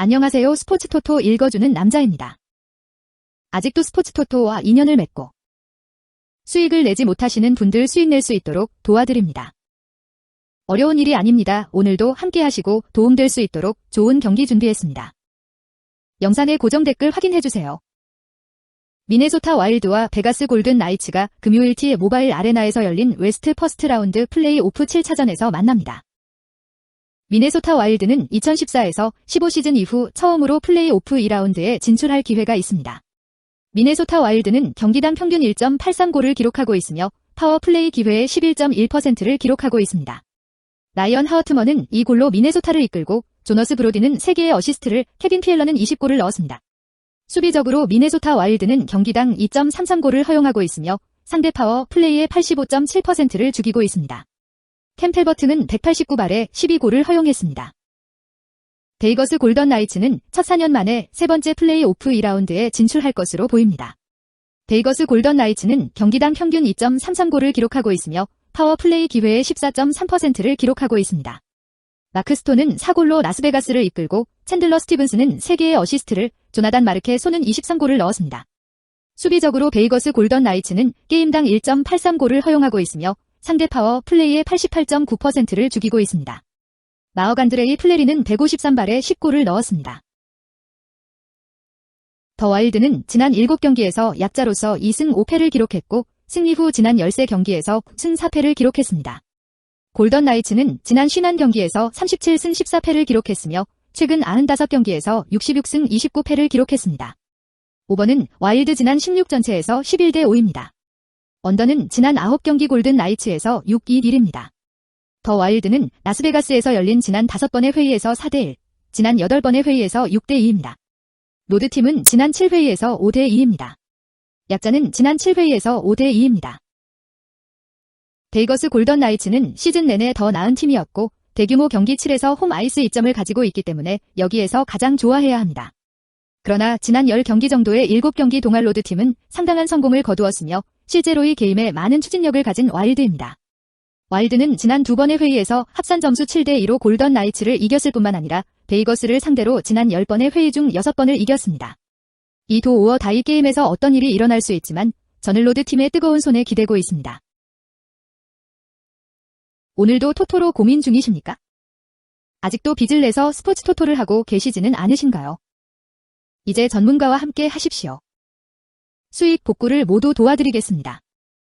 안녕하세요. 스포츠토토 읽어주는 남자입니다. 아직도 스포츠토토와 인연을 맺고 수익을 내지 못하시는 분들 수익 낼 수 있도록 도와드립니다. 어려운 일이 아닙니다. 오늘도 함께 하시고 도움될 수 있도록 좋은 경기 준비했습니다. 영상의 고정 댓글 확인해주세요. 미네소타 와일드와 베가스 골든 나이츠가 금요일 T 모바일 아레나에서 열린 웨스트 퍼스트 라운드 플레이 오프 7차전에서 만납니다. 미네소타 와일드는 2014에서 15시즌 이후 처음으로 플레이 오프 2라운드에 진출할 기회가 있습니다. 미네소타 와일드는 경기당 평균 1.83골을 기록하고 있으며 파워 플레이 기회의 11.1%를 기록하고 있습니다. 라이언 하워트먼은 이 골로 미네소타를 이끌고 조너스 브로디는 3개의 어시스트를 케빈 피엘러는 20골을 넣었습니다. 수비적으로 미네소타 와일드는 경기당 2.33골을 허용하고 있으며 상대 파워 플레이의 85.7%를 죽이고 있습니다. 캠펠버트는 189발에 12골을 허용했습니다. 베이거스 골던 나이츠는 첫 4년 만에 세 번째 플레이 오프 2라운드에 진출할 것으로 보입니다. 베이거스 골던 나이츠는 경기당 평균 2.33골을 기록하고 있으며 파워 플레이 기회의 14.3%를 기록하고 있습니다. 마크 스톤은 4골로 라스베가스를 이끌고 챈들러 스티븐스는 3개의 어시스트를 조나단 마르케 소는 23골을 넣었습니다. 수비적으로 베이거스 골던 나이츠는 게임당 1.83골을 허용하고 있으며 상대 파워 플레이의 88.9%를 죽이고 있습니다. 마어간드레이 플레리는 153발에 10골을 넣었습니다. 더 와일드는 지난 7경기에서 약자로서 2승 5패를 기록했고 승리 후 지난 13경기에서 승 4패를 기록했습니다. 골던 나이츠는 지난 50경기에서 37승 14패를 기록했으며 최근 95경기에서 66승 29패를 기록했습니다. 오버는 와일드 지난 16전체에서 11대 5입니다. 언더는 지난 9경기 골든 나이츠에서 6-2 1입니다. 더 와일드는 라스베가스에서 열린 지난 5번의 회의에서 4대1, 지난 8번의 회의에서 6대2입니다. 노드팀은 지난 7회의에서 5대2입니다. 약자는 지난 7회의에서 5대2입니다. 베이거스 골던 나이츠는 시즌 내내 더 나은 팀이었고 대규모 경기 7에서 홈 아이스 이점을 가지고 있기 때문에 여기에서 가장 좋아해야 합니다. 그러나 지난 10경기 정도의 7경기 동안 로드팀은 상당한 성공을 거두었으며 실제로의 게임에 많은 추진력을 가진 와일드입니다. 와일드는 지난 두 번의 회의에서 합산 점수 7대2로 골던 나이츠를 이겼을 뿐만 아니라 베이거스를 상대로 지난 10번의 회의 중 6번을 이겼습니다. 이 도오어 다이 게임에서 어떤 일이 일어날 수 있지만 저늘로드 팀의 뜨거운 손에 기대고 있습니다. 오늘도 토토로 고민 중이십니까? 아직도 빚을 내서 스포츠 토토를 하고 계시지는 않으신가요? 이제 전문가와 함께 하십시오. 수익 복구를 모두 도와드리겠습니다.